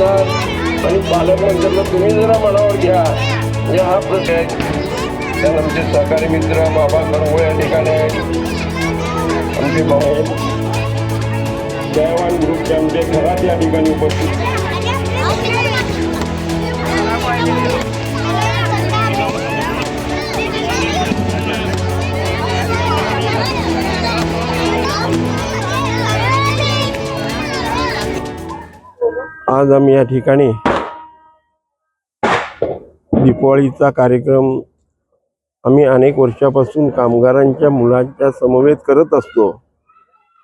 आमदार आणि पालकमंत्र्यांना तुम्ही जरा मनावर घ्या. म्हणजे हा प्रश्न आहे. त्यात आमचे सहकारी मित्र बाबा करवळे या ठिकाणी आहेत. आमचे भाऊ जयवान ग्रुपचे आमचे घरात या ठिकाणी उपस्थित. आज आम्ही या ठिकाणी दीपावलीचा कार्यक्रम आम्ही अनेक वर्षापासून कामगारांच्या मुलांच्या समवेत करत असतो.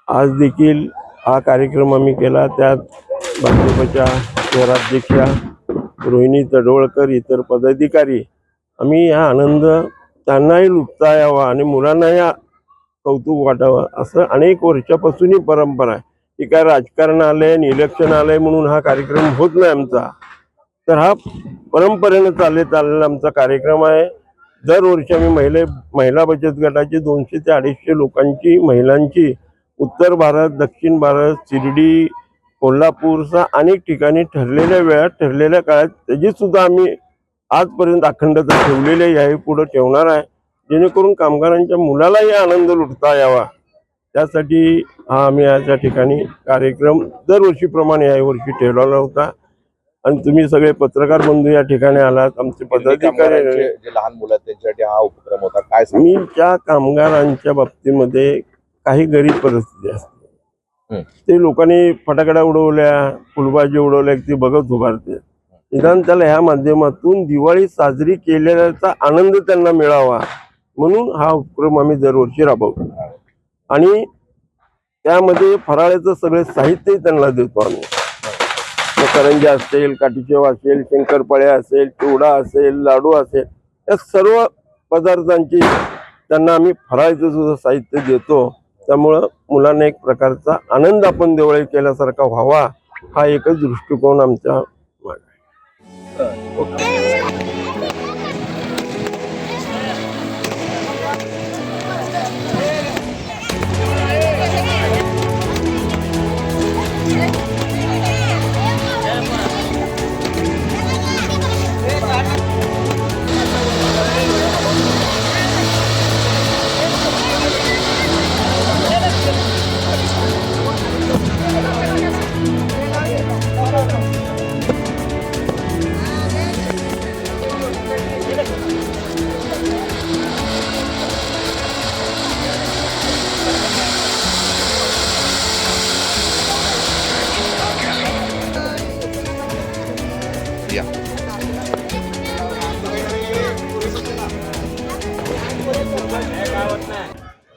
आज देखील हा कार्यक्रम आम्ही केला. त्यात भाजपच्या शहराध्यक्षा रोहिणी तडवळकर इतर पदाधिकारी आम्ही हा आनंद त्यांनाही लुटता यावा आणि मुलांनाही कौतुक वाटावं. असं अनेक वर्षापासून ही परंपरा आहे. की काय राजकारण आलंय आणि इलेक्शन आलंय म्हणून हा कार्यक्रम होत नाही आमचा. तर हा परंपरेनं चालले चाललेला आमचा कार्यक्रम आहे. दरवर्षी आम्ही महिले महिला बचत गटाची दोनशे ते अडीचशे लोकांची महिलांची उत्तर भारत दक्षिण भारत शिर्डी कोल्हापूरचा अनेक ठिकाणी ठरलेल्या वेळात ठरलेल्या काळात त्याची सुद्धा आम्ही आजपर्यंत अखंडता ठेवलेली आहे. याही पुढे ठेवणार आहे. जेणेकरून कामगारांच्या मुलालाही आनंद लुटता यावा. त्यासाठी हा आम्ही आज या ठिकाणी कार्यक्रम दरवर्षीप्रमाणे याही वर्षी ठेवलेला होता. आणि तुम्ही सगळे पत्रकार बंधू या ठिकाणी आलात. आमचे पदाधिकारी लहान मुलं त्यांच्यासाठी हा उपक्रम होता. काय सांग मीच्या कामगारांच्या बाबतीमध्ये काही गरीब परिस्थिती असते. ते लोकांनी फटाकड्या उडवल्या फुलबाजी उडवल्या ती बघत उभारते. निदान त्याला ह्या माध्यमातून दिवाळी साजरी केलेल्याचा आनंद त्यांना मिळावा म्हणून हा उपक्रम आम्ही दरवर्षी राबवतो. आणि त्यामध्ये फराळाचं सगळे साहित्यही त्यांना देतो आम्ही. करंजी करंजा असेल काठीचेव असेल शंकरपाळ्या असेल चिवडा असेल लाडू असेल या सर्व पदार्थांची त्यांना आम्ही फराळाचं सुद्धा साहित्य देतो. त्यामुळं मुलांना एक प्रकारचा आनंद आपण देवळे केल्यासारखा व्हावा हा एकच दृष्टिकोन आमच्या मागे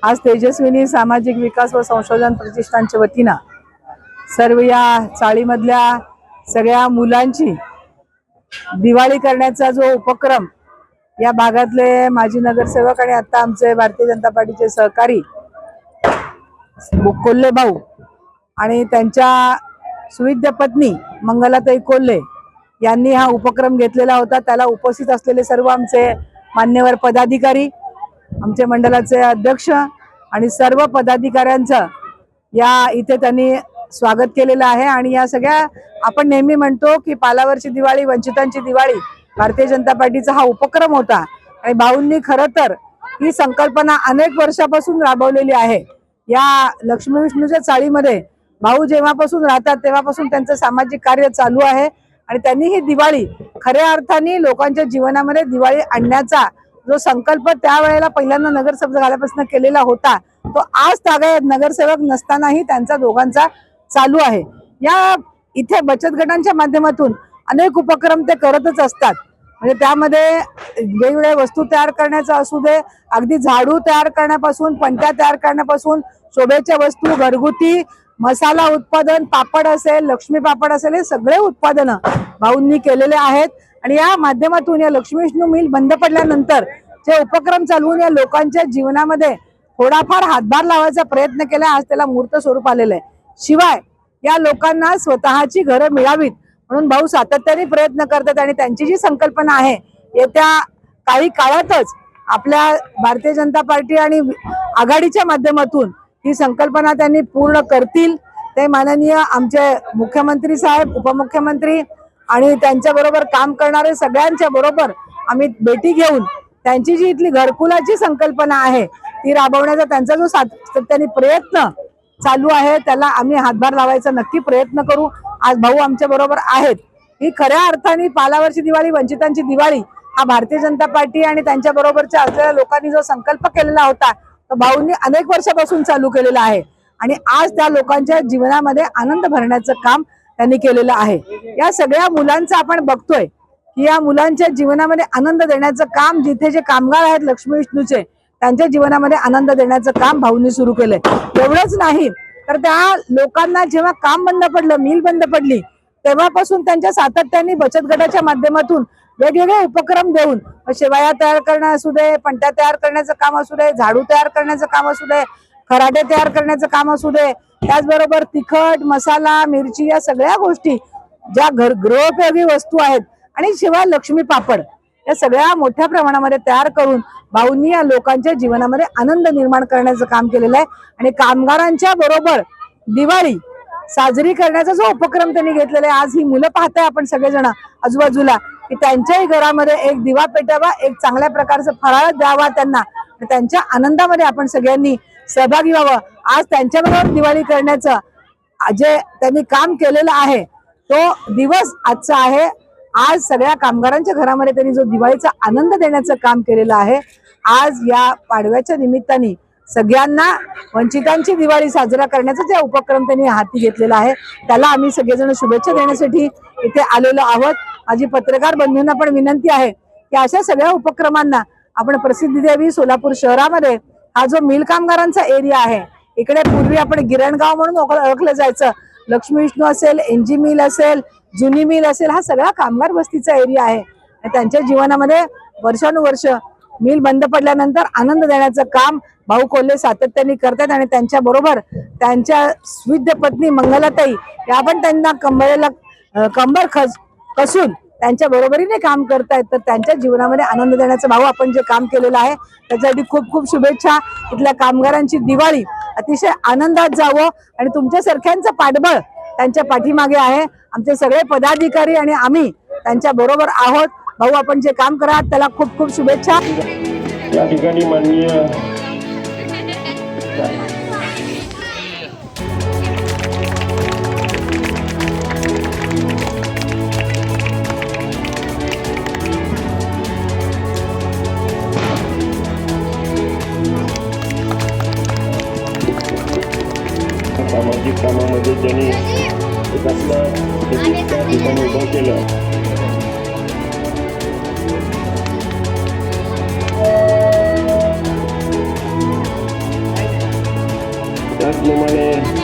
आज तेजस्विनी सामाजिक विकास व संशोधन प्रतिष्ठानच्या वतीनं सर्व या चाळीमधल्या सगळ्या मुलांची दिवाळी करण्याचा जो उपक्रम या भागातले माजी नगरसेवक आणि आता आमचे भारतीय जनता पार्टीचे सहकारी कोल्हे भाऊ आणि त्यांच्या सुविद्य पत्नी मंगलाताई कोल्हे यांनी हा उपक्रम घेतलेला होता. त्याला उपस्थित असलेले सर्व आमचे मान्यवर पदाधिकारी आमचे मंडळाचे अध्यक्ष आणि सर्व पदाधिकाऱ्यांचं या इथे त्यांनी स्वागत केलेलं आहे. आणि या सगळ्या आपण नेहमी म्हणतो की पालावरची दिवाळी वंचितांची दिवाळी भारतीय जनता पार्टीचा हा उपक्रम होता. आणि भाऊंनी खरं तर ही संकल्पना अनेक वर्षापासून राबवलेली आहे. या लक्ष्मी विष्णूच्या चाळीमध्ये भाऊ जेव्हापासून राहतात तेव्हापासून त्यांचं सामाजिक कार्य चालू आहे. आणि त्यांनी ही दिवाळी खऱ्या अर्थाने लोकांच्या जीवनामध्ये दिवाळी आणण्याचा जो संकल्प त्यावेळेला पहिल्यांदा नगरसेवक झाल्यापासून केलेला होता तो आज तागायत नगरसेवक नसतानाही त्यांचा दोघांचा चालू आहे. या इथे बचत गटांच्या माध्यमातून अनेक उपक्रम ते करतच असतात. म्हणजे त्यामध्ये वेगवेगळ्या वस्तू तयार करण्याचा असू दे अगदी झाडू तयार करण्यापासून पंट्या तयार करण्यापासून शोभेच्या वस्तू घरगुती मसाला उत्पादन पापड असेल लक्ष्मी पापड असेल हे सगळे उत्पादनं भाऊंनी केलेले आहेत. आणि या माध्यमातून या लक्ष्मी विष्णू मिल बंद पडल्यानंतर जे उपक्रम चालवून या लोकांच्या जीवनामध्ये थोडाफार हातभार लावायचा प्रयत्न केला आज त्याला मूर्त स्वरूप आलेलं आहे. शिवाय या लोकांना स्वतःची घरं मिळावीत म्हणून भाऊ सातत्याने प्रयत्न करतात आणि त्यांची जी संकल्पना आहे येत्या काही काळातच आपल्या भारतीय जनता पार्टी आणि आघाडीच्या माध्यमातून ही संकल्पना त्यांनी पूर्ण करतील. ते माननीय आमचे मुख्यमंत्री साहेब उपमुख्यमंत्री आणि त्यांच्याबरोबर काम करणारे सगळ्यांच्या बरोबर आम्ही भेटी घेऊन त्यांची जी इथली घरकुलाची संकल्पना आहे ती राबवण्याचा त्यांचा जो सातत्याने प्रयत्न चालू आहे त्याला आम्ही हातभार लावायचा नक्की प्रयत्न करू. आज भाऊ आमच्या बरोबर आहेत. ही खऱ्या अर्थाने पालावरची दिवाळी वंचितांची दिवाळी हा भारतीय जनता पार्टी आणि त्यांच्या बरोबरच्या असलेल्या लोकांनी जो संकल्प केलेला होता तो भाऊंनी अनेक वर्षापासून चालू केलेला आहे. आणि आज त्या लोकांच्या जीवनामध्ये आनंद भरण्याचं काम त्यांनी केलेलं आहे. या सगळ्या मुलांचं आपण बघतोय की या मुलांच्या जीवनामध्ये आनंद देण्याचं काम जिथे जे कामगार आहेत लक्ष्मी विष्णूचे त्यांच्या जीवनामध्ये आनंद देण्याचं काम भाऊंनी सुरू केलंय. एवढंच नाही तर त्या लोकांना जेव्हा काम बंद पडलं मिल बंद पडली तेव्हापासून त्यांच्या सातत्याने बचत गटाच्या माध्यमातून वेगवेगळे उपक्रम देऊन शेवाया तयार करणं असू दे पंट्या तयार करण्याचं काम असू दे झाडू तयार करण्याचं काम असू दे खराटे तयार करण्याचं काम असू दे. त्याचबरोबर तिखट मसाला मिरची या सगळ्या गोष्टी ज्या घर गृहोपयोगी वस्तू आहेत आणि शिवाय लक्ष्मी पापड या सगळ्या मोठ्या प्रमाणामध्ये तयार करून भाऊंनी या लोकांच्या जीवनामध्ये आनंद निर्माण करण्याचं काम केलेलं आहे. आणि कामगारांच्या बरोबर दिवाळी साजरी करण्याचा जो उपक्रम त्यांनी घेतलेला आहे आज ही मुलं पाहताय आपण सगळेजण आजूबाजूला. की त्यांच्याही घरामध्ये एक दिवा पेटावा एक चांगल्या प्रकारचं फराळ द्यावा त्यांना. त्यांच्या आनंदामध्ये आपण सगळ्यांनी सहभागी व्हावं. आज त्यांच्याबरोबर दिवाळी करण्याचं जे त्यांनी काम केलेलं आहे तो दिवस आजचा आहे. आज सगळ्या कामगारांच्या घरामध्ये त्यांनी जो दिवाळीचा आनंद देण्याचं काम केलेलं आहे आज या पाडव्याच्या निमित्ताने सगळ्यांना वंचितांची दिवाळी साजरा करण्याचा जे उपक्रम त्यांनी हाती घेतलेला आहे त्याला आम्ही सगळेजण शुभेच्छा देण्यासाठी इथे आलेलो आहोत. माझी पत्रकार बंधूंना पण विनंती आहे की अशा सगळ्या उपक्रमांना आपण प्रसिद्धी द्यावी. सोलापूर शहरामध्ये हा जो मिल कामगारांचा एरिया आहे इकडे पूर्वी आपण गिरणगाव म्हणून ओळखलं जायचं. लक्ष्मी विष्णू असेल एनजी मिल असेल जुनी मिल असेल हा सगळा कामगार वस्तीचा एरिया आहे. त्यांच्या जीवनामध्ये वर्षानुवर्ष मिल बंद पडल्यानंतर आनंद देण्याचं काम भाऊ कोल्हे सातत्याने करतात आणि त्यांच्या बरोबर त्यांच्या स्विद्य पत्नी मंगलाताई या पण त्यांना कंबरेला कंबर खच कसून त्यांच्या बरोबरीने काम करतायत तर त्यांच्या जीवनामध्ये आनंद देण्याचं भाऊ आपण जे काम केलेलं आहे त्याच्यासाठी खूप खूप शुभेच्छा. इथल्या कामगारांची दिवाळी अतिशय आनंदात जावं आणि तुमच्यासारख्यांचं पाठबळ त्यांच्या पाठीमागे आहे. आमचे सगळे पदाधिकारी आणि आम्ही त्यांच्या बरोबर आहोत. भाऊ आपण जे काम करा त्याला खूप खूप शुभेच्छा. या ठिकाणी माननीय Sama kita mama kita ni. Kita senang Kita